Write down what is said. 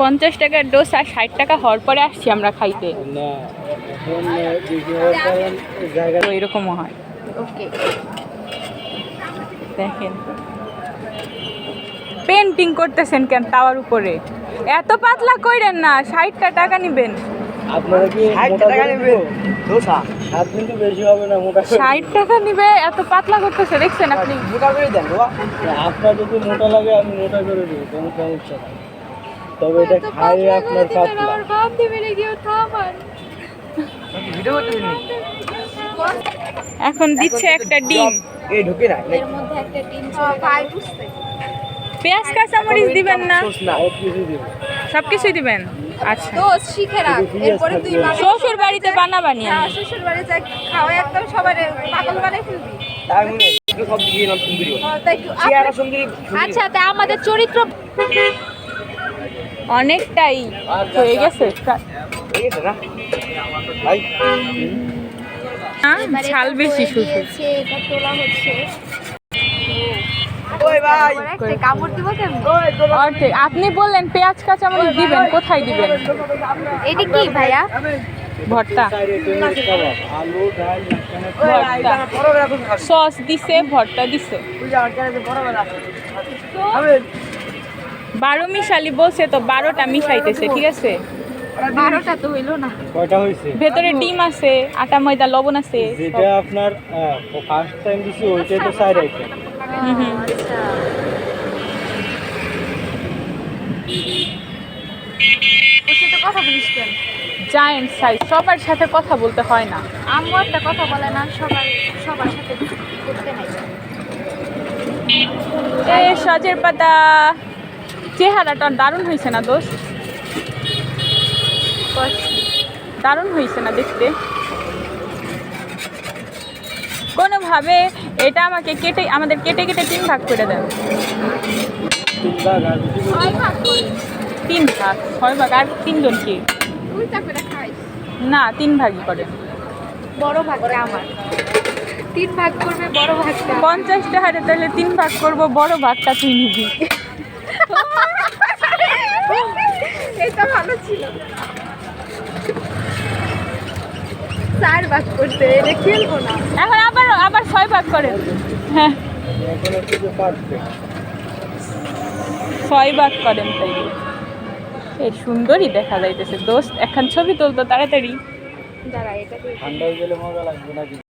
পঞ্চাশ টাকার ডোসা ষাট টাকা হওয়ার পরে আসছি আমরা খাইতে। তো এরকমও হয়। ওকে দেখেন। পেন্টিং করতেছেন কেন তাওয়ার উপরে? এত পাতলা কইরেন না ষাটটা টাকা নিবেন। আপনারা কি টাকা করে দোসা হাত কিন্তু বেশি হবে না মোটা ষাট টাকা নিবে এত পাতলা করতেছে দেখছেন আপনি? মোটা করে দেন আপনার যদি মোটা লাগে আমি মোটা করে দেবো কোনো সমস্যা নাই। তবে এটা খাইয়ে আপনার পাতলা দিবে গিয়ে ভিডিও করতে দিন এখন দিচ্ছে একটা ডিম। এই ঢুকে না এর মধ্যে একটা ডিম পাই বুঝতে পেঁয়াজ কাঁচামরিচ দিবেন না? সব কিছু দেবো। সব কিছুই দিবেন? আচ্ছা। তো শিখে রাখ এরপরে তুই শ্বশুর বাড়িতে বানাবানি শ্বশুর খাওয়া একদম সবার পাগল বানাই ফেলবি। তার মনে সব দিকে নাম সুন্দরী। আচ্ছা তা আমাদের চরিত্র অনেকটাই হয়ে গেছে। হ্যাঁ, ঝাল বেশি শুধু। আপনি বললেন পেঁয়াজ কাঁচামরিচ দিবেন কোথায় দিবেন? এটা কি ভাইয়া? ভর্তা। সস দিছে ভর্তা দিছে তুই যা কেন বড় বড় আমি বারো মিশালি বলছে তো বারোটা মিশাইতেছে ঠিক আছে? বারোটা তো হইল না। কয়টা হয়েছে ভেতরে ডিম আছে আটা ময়দা লবণ আছে। যেটা আপনার ফার্স্ট টাইম দিছি ওইটাই তো হুম হুম। আচ্ছা কথা বলিস কেন জায়েন্ট সাইজ সবার সাথে কথা বলতে হয় না। আম্মু একটা কথা বলে না সবার সবার সাথে করতে নাই এ সজের পাতা। চেহারাটা দারুণ হয়েছে না দোষ? দারুণ হয়েছে না দেখতে? কোনোভাবে এটা আমাকে কেটে আমাদের কেটে কেটে তিন ভাগ করে দেন। তিন ভাগ ছয় ভাগ করি। ভাগ ভাগ আর তিনজন কি করে না তিন ভাগই করেন বড় ভাগটা আমার। তিন ভাগ করবে বড় ভাগটা। পঞ্চাশটা হারে তাহলে তিন ভাগ করব বড় ভাগটা তুই নিবি। এটা ভালো ছিল। চার ভাগ করতে এটা খেলব না। এখন আবার আবার ছয় ভাগ করেন হ্যাঁ। ছয় ভাগ করেন তাই। এই সুন্দরই দেখা যাইতেছে। দোস্ত এখন ছবি তুলতো তাড়াতাড়ি। দাঁড়া এটা দিয়ে ঠান্ডা হয়ে গেলে মজা লাগবে নাকি?